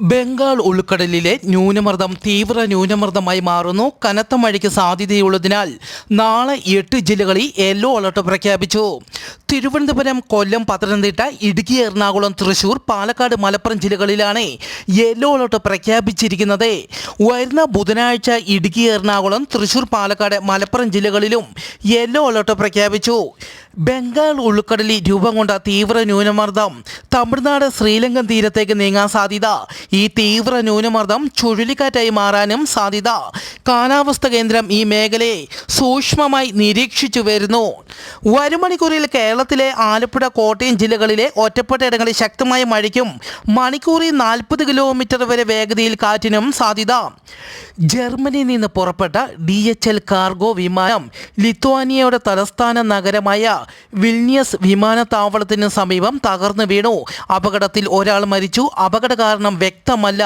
ബംഗാൾ ഉൾക്കടലിലെ ന്യൂനമർദ്ദം തീവ്ര ന്യൂനമർദ്ദമായി മാറുന്നു. കനത്ത മഴയ്ക്ക് സാധ്യതയുള്ളതിനാൽ നാളെ എട്ട് ജില്ലകളിൽ യെല്ലോ അലർട്ട് പ്രഖ്യാപിച്ചു. തിരുവനന്തപുരം കൊല്ലം പത്തനംതിട്ട ഇടുക്കി എറണാകുളം തൃശൂർ പാലക്കാട് മലപ്പുറം ജില്ലകളിലാണ് യെല്ലോ അലർട്ട് പ്രഖ്യാപിച്ചിരിക്കുന്നത്. വരുന്ന ബുധനാഴ്ച ഇടുക്കി എറണാകുളം തൃശൂർ പാലക്കാട് മലപ്പുറം ജില്ലകളിലും യെല്ലോ അലർട്ട് പ്രഖ്യാപിച്ചു. ബംഗാൾ ഉൾക്കടലിൽ രൂപം കൊണ്ട തീവ്ര ന്യൂനമർദ്ദം തമിഴ്നാട് ശ്രീലങ്കൻ തീരത്തേക്ക് നീങ്ങാൻ സാധ്യത. ഈ തീവ്ര ന്യൂനമർദ്ദം ചുഴലിക്കാറ്റായി മാറാനും സാധ്യത. കാലാവസ്ഥ കേന്ദ്രം ഈ മേഖലയെ സൂക്ഷ്മമായി നിരീക്ഷിച്ചു വരുന്നു. വരും മണിക്കൂറിൽ കേരളത്തിലെ ആലപ്പുഴ കോട്ടയം ജില്ലകളിലെ ഒറ്റപ്പെട്ട ഇടങ്ങളിൽ ശക്തമായ മഴയ്ക്കും മണിക്കൂറിൽ നാൽപ്പത് കിലോമീറ്റർ വരെ വേഗതയിൽ കാറ്റിനും സാധ്യത. ജർമ്മനിയിൽ നിന്ന് പുറപ്പെട്ട ഡി എച്ച് എൽ കാർഗോ വിമാനം ലിത്വാനിയയുടെ തലസ്ഥാന നഗരമായ വിൽനിയസ് വിമാനത്താവളത്തിന് സമീപം തകർന്നു വീണു. അപകടത്തിൽ ഒരാൾ മരിച്ചു. അപകട കാരണം വ്യക്തമല്ല.